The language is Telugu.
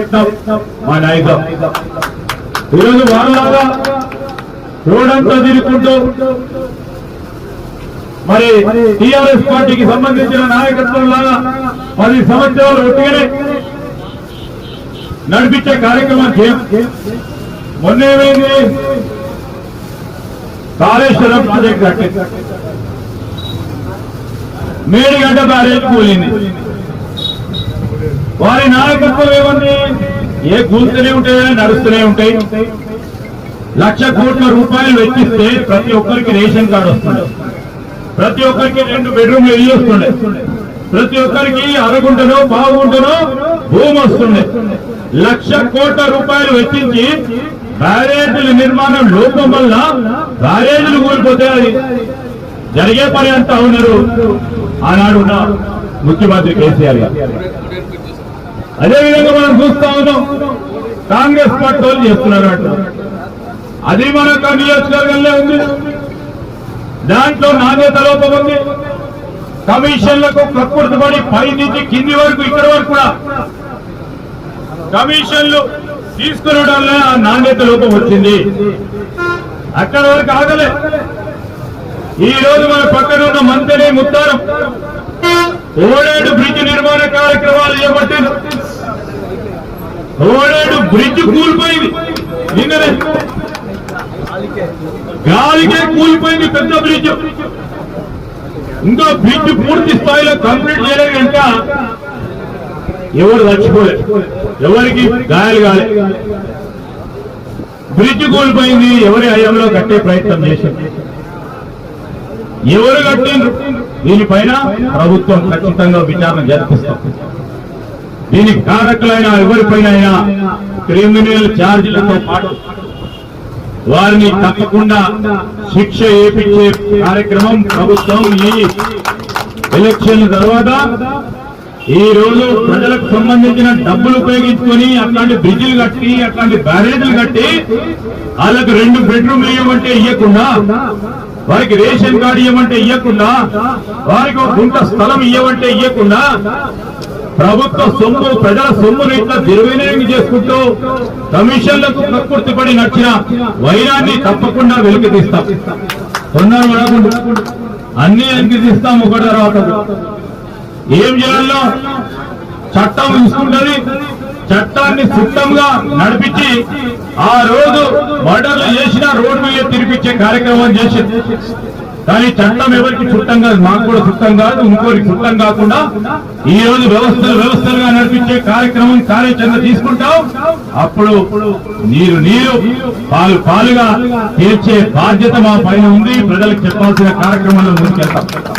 ప్రయత్నం మా నాయకుడు ఈరోజు వాళ్ళలాగా రోడంతా తిరుగుకుంటూ మరి టిఆర్ఎస్ పార్టీకి సంబంధించిన నాయకత్వం లాగా పది సంవత్సరాలు ఒట్టిగానే నడిపించే కార్యక్రమం చేయం మొన్న ఏమైంది కాళేశ్వరం ప్రాజెక్ట్ కట్టి మేడిగడ్డ బ్యారేజ్ కూలింది వారి నాయకత్వం ఏమంది? ఏ కూలుతూనే ఉంటాయి? నడుస్తూనే ఉంటాయి. లక్ష కోట్ల రూపాయలు వెచ్చిస్తే ప్రతి ఒక్కరికి రేషన్ కార్డు వస్తుంది. ప్రతి ఒక్కరికి రెండు బెడ్రూమ్లు ఇల్లు వస్తుండే. ప్రతి ఒక్కరికి అరగుంటనో బాగుంటనో భూమి వస్తుండే. లక్ష కోట్ల రూపాయలు వెచ్చించి బ్యారేజీల నిర్మాణం లోపం వల్ల బ్యారేజీలు కూలిపోతే అది. జరిగే పని అంతా ఉన్నారు. ఆనాడు ముఖ్యమంత్రి కేసీఆర్ గారు. అదే విధంగా మనం చూస్తా ఉన్నాం కాంగ్రెస్ పార్టీ వాళ్ళు చేస్తున్నారట అది మన నియోజకవర్గంలో ఉంది. దాంట్లో నాణ్యత లోపం ఉంది. కమిషన్లకు ప్రకృతిపడి పై నుంచి కింది వరకు ఇక్కడ వరకు కూడా. కమిషన్లు తీసుకునడం ఆ నాణ్యత లోపం వచ్చింది. అక్కడ వరకు ఆగలే. ఈ రోజు మన పక్కన ఉన్న మంత్రి ముత్తారం ఓడేడు బ్రిడ్జ్ నిర్మాణ కార్యక్రమాలు చేపట్టారు ఓడాడు బ్రిడ్జ్ కూలిపోయింది. నిన్ననే. గాలికే కూలిపోయింది పెద్ద బ్రిడ్జ్ ఇంకా బ్రిడ్జ్ పూర్తి స్థాయిలో కంప్లీట్ చేయలేదు కనుక ఎవరు చచ్చిపోలేదు ఎవరికి గాయాలు కాలే. బ్రిడ్జ్ కూలిపోయింది ఎవరి హయాంలో కట్టే ప్రయత్నం చేసింది. ఎవరు కట్టిండ్రు? దీనిపైన ప్రభుత్వం ఖచ్చితంగా విచారణ జరిపిస్తాం. దీనికి కారకులైన ఎవరిపైన క్రిమినల్ ఛార్జీలతో పాటు వారిని తప్పకుండా శిక్ష ఏపించే కార్యక్రమం ప్రభుత్వం ఈ ఎలక్షన్ తర్వాత ఈ రోజు ప్రజలకు సంబంధించిన డబ్బులు ఉపయోగించుకొని అట్లాంటి బ్రిడ్జిలు కట్టి అట్లాంటి బ్యారేజీలు కట్టి వాళ్ళకు రెండు బెడ్రూమ్లు ఇవ్వమంటే ఇవ్వకుండా వారికి రేషన్ కార్డు ఇవ్వమంటే ఇవ్వకుండా వారికి గుంట స్థలం ఇవ్వమంటే ఇవ్వకుండా ప్రభుత్వ సొమ్ము ప్రజల సొమ్మును ఇట్లా దుర్వినియోగం చేసుకుంటూ కమిషన్లకు ప్రకృతి పడి నచ్చిన వైరాన్ని తప్పకుండా వెలికి తీస్తాం. తొందర పడకుండా అన్ని వెలికి తీస్తాం ఒకటి తర్వాత ఏం చేయాలో చట్టం చూసుకుంటది. చట్టాన్ని సిద్ధంగా నడిపించి ఆ రోజు మర్డర్లు చేసిన రోడ్డు మీద తిరిపించే కార్యక్రమం చేసింది. కానీ చట్టం ఎవరికి చుట్టం కాదు మాకు కూడా చుట్టం కాదు ఇంకోరికి చుట్టం కాకుండా ఈ రోజు వ్యవస్థలు వ్యవస్థలుగా నడిపించే కార్యక్రమం కార్యాచరణ తీసుకుంటాం. అప్పుడు నీరు నీరు పాలు పాలుగా తీర్చే బాధ్యత మా పైన ఉంది. ప్రజలకు చెప్పాల్సిన కార్యక్రమంలో ముందుకెళ్తాం.